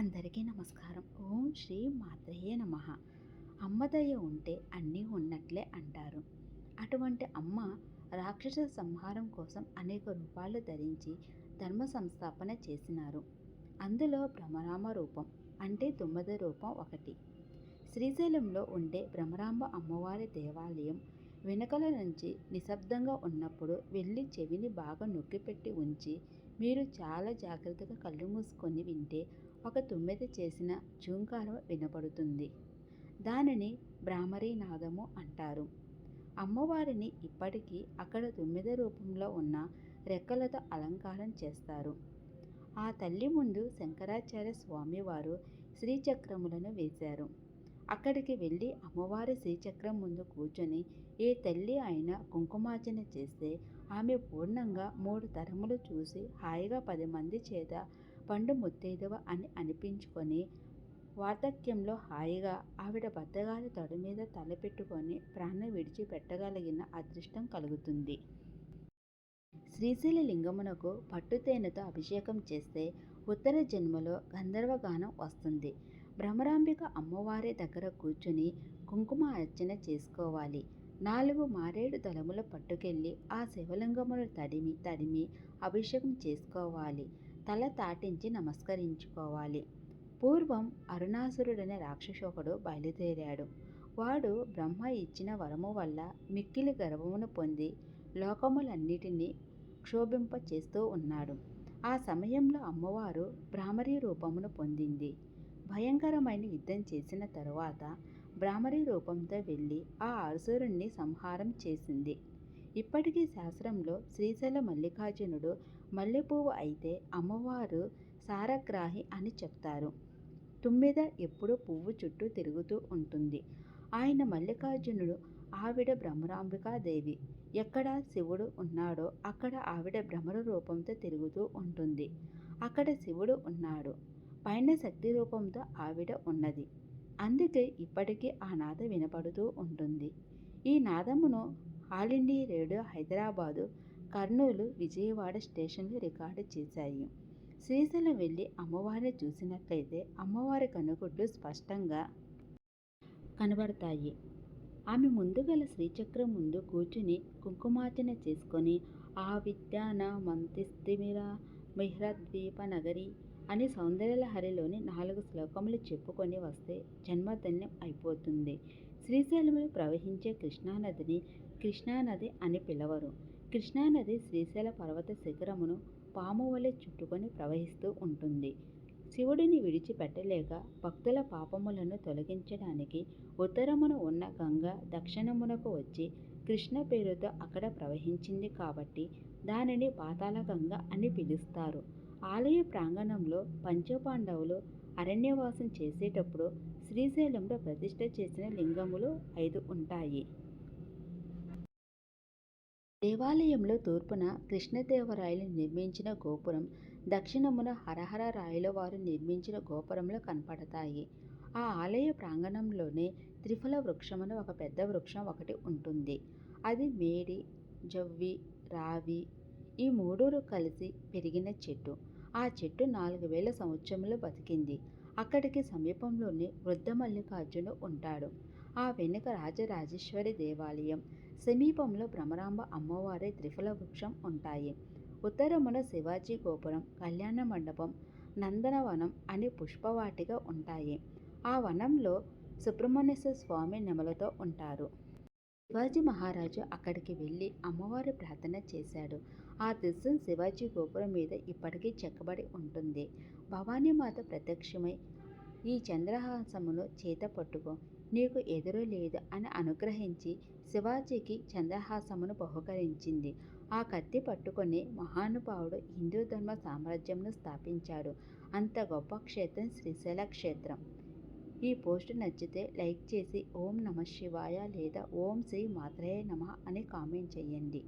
అందరికీ నమస్కారం. ఓం శ్రీ మాత్రయే నమ. అమ్మదయ్య ఉంటే అన్నీ ఉన్నట్లే అంటారు. అటువంటి అమ్మ రాక్షస సంహారం కోసం అనేక రూపాలు ధరించి ధర్మ సంస్థాపన చేసినారు. అందులో భ్రమరామ రూపం అంటే తుమ్మద రూపం ఒకటి. శ్రీశైలంలో ఉండే భ్రమరాంబ అమ్మవారి దేవాలయం వెనకల నుంచి నిశ్శబ్దంగా ఉన్నప్పుడు వెళ్ళి చెవిని బాగా నొక్కిపెట్టి ఉంచి మీరు చాలా జాగ్రత్తగా కళ్ళు మూసుకొని వింటే ఒక తుమ్మెద చేసిన జూంకారం వినపడుతుంది. దానిని భ్రామరీ నాదము అంటారు. అమ్మవారిని ఇప్పటికీ అక్కడ తుమ్మెద రూపంలో ఉన్న రెక్కలతో అలంకారం చేస్తారు. ఆ తల్లి ముందు శంకరాచార్య స్వామివారు శ్రీచక్రములను వేశారు. అక్కడికి వెళ్ళి అమ్మవారి శ్రీచక్రం ముందు కూర్చొని ఏ తల్లి అయినా కుంకుమార్చన చేస్తే ఆమె పూర్ణంగా మూడు తరములు చూసి హాయిగా పది మంది చేత పండు ముత్తైదవ అని అనిపించుకొని వార్ధక్యంలో హాయిగా ఆవిడ బద్దగాలి తొడ మీద తలపెట్టుకొని ప్రాణం విడిచిపెట్టగలిగిన అదృష్టం కలుగుతుంది. శ్రీశైల లింగమునకు పట్టుతేనెతో అభిషేకం చేస్తే ఉత్తర జన్మలో గంధర్వగానం వస్తుంది. భ్రమరాంబిక అమ్మవారి దగ్గర కూర్చుని కుంకుమ అర్చన చేసుకోవాలి. నాలుగు మారేడు దళముల పట్టుకెళ్ళి ఆ శివలింగమును తడిమి తడిమి అభిషేకం చేసుకోవాలి. తల తాటించి నమస్కరించుకోవాలి. పూర్వం అరుణాసురుడనే రాక్షసోకుడు బయలుదేరాడు. వాడు బ్రహ్మ ఇచ్చిన వరము వల్ల మిక్కిలి గర్వమును పొంది లోకములన్నిటినీ క్షోభింప చేస్తూ ఉన్నాడు. ఆ సమయంలో అమ్మవారు భ్రామరీ రూపమును పొందింది. భయంకరమైన యుద్ధం చేసిన తరువాత భ్రామరీ రూపంతో వెళ్ళి ఆ అసురుణ్ణి సంహారం చేసింది. ఇప్పటికీ శాస్త్రంలో శ్రీశైల మల్లికార్జునుడు మల్లెపువ్వు అయితే అమ్మవారు సారగ్రాహి అని చెప్తారు. తుమ్మిద ఎప్పుడూ పువ్వు చుట్టూ తిరుగుతూ ఉంటుంది. ఆయన మల్లికార్జునుడు ఆవిడ భ్రమరాంబికాదేవి. ఎక్కడ శివుడు ఉన్నాడో అక్కడ ఆవిడ భ్రమర రూపంతో తిరుగుతూ ఉంటుంది. అక్కడ శివుడు ఉన్నాడు. పైన శక్తి రూపంతో ఆవిడ ఉన్నది. అందుకే ఇప్పటికీ ఆ నాద వినపడుతూ ఉంటుంది. ఈ నాదమును all India radio Hyderabad Kurnool Vijayawada స్టేషన్లు రికార్డు చేశాయి. శ్రీశైలం వెళ్ళి అమ్మవారిని చూసినట్లయితే అమ్మవారి కనుగుడ్లు స్పష్టంగా కనబడతాయి. ఆమె ముందుగల శ్రీచక్రం ముందు కూర్చుని కుంకుమార్చన చేసుకొని ఆ విద్యాన మంతిస్తిమిర మిహ్రద్వీప నగరి అని సౌందర్యలహరిలోని నాలుగు శ్లోకములు చెప్పుకొని వస్తే జన్మధన్యం అయిపోతుంది. శ్రీశైలంలో ప్రవహించే కృష్ణానదిని కృష్ణానది అని పిలవరు. కృష్ణానది శ్రీశైల పర్వత శిఖరమును పాము వలె చుట్టుకొని ప్రవహిస్తూ ఉంటుంది. శివుడిని విడిచిపెట్టలేక భక్తుల పాపములను తొలగించడానికి ఉత్తరమున ఉన్న గంగ దక్షిణమునకు వచ్చి కృష్ణ పేరుతో అక్కడ ప్రవహించింది కాబట్టి దానిని పాతాళ గంగ అని పిలుస్తారు. ఆలయ ప్రాంగణంలో పంచపాండవులు అరణ్యవాసం చేసేటప్పుడు శ్రీశైలంలో ప్రతిష్ట చేసిన లింగములు ఐదు ఉంటాయి. దేవాలయంలో తూర్పున కృష్ణదేవరాయలు నిర్మించిన గోపురం దక్షిణమున హరహర రాయల వారు నిర్మించిన గోపురంలో కనపడతాయి. ఆ ఆలయ ప్రాంగణంలోనే త్రిఫల వృక్షమున ఒక పెద్ద వృక్షం ఒకటి ఉంటుంది. అది మేడి జవ్వి రావి ఈ మూడు కలిసి పెరిగిన చెట్టు. ఆ చెట్టు నాలుగు వేల సంవత్సరంలో బతికింది. అక్కడికి సమీపంలోనే వృద్ధ మల్లికార్జును ఉంటాడు. ఆ వెనుక రాజరాజేశ్వరి దేవాలయం. సమీపంలో భ్రమరాంబ అమ్మవారి త్రిఫల వృక్షం ఉంటాయి. ఉత్తరమున శివాజీ గోపురం కళ్యాణ మండపం నందనవనం అని పుష్పవాటిగా ఉంటాయి. ఆ వనంలో సుబ్రహ్మణ్యేశ్వర స్వామి నెమలతో ఉంటారు. శివాజీ మహారాజు అక్కడికి వెళ్ళి అమ్మవారి ప్రార్థన చేశాడు. ఆ దృశ్యం శివాజీ గోపురం మీద ఇప్పటికీ చెక్కబడి ఉంటుంది. భవానీమాత ప్రత్యక్షమై ఈ చంద్రహాసమును చేత పట్టుకో నీకు ఎదురు లేదు అని అనుగ్రహించి శివాజీకి చంద్రహాసమును బహుకరించింది. ఆ కత్తి పట్టుకొని మహానుభావుడు హిందూ ధర్మ సామ్రాజ్యంను స్థాపించాడు. అంత గొప్ప క్షేత్రం శ్రీశైల క్షేత్రం. ఈ పోస్ట్ నచ్చితే లైక్ చేసి ఓం నమ శివాయ లేదా ఓం శ్రీ మాత్రయే నమ అని కామెంట్ చేయండి.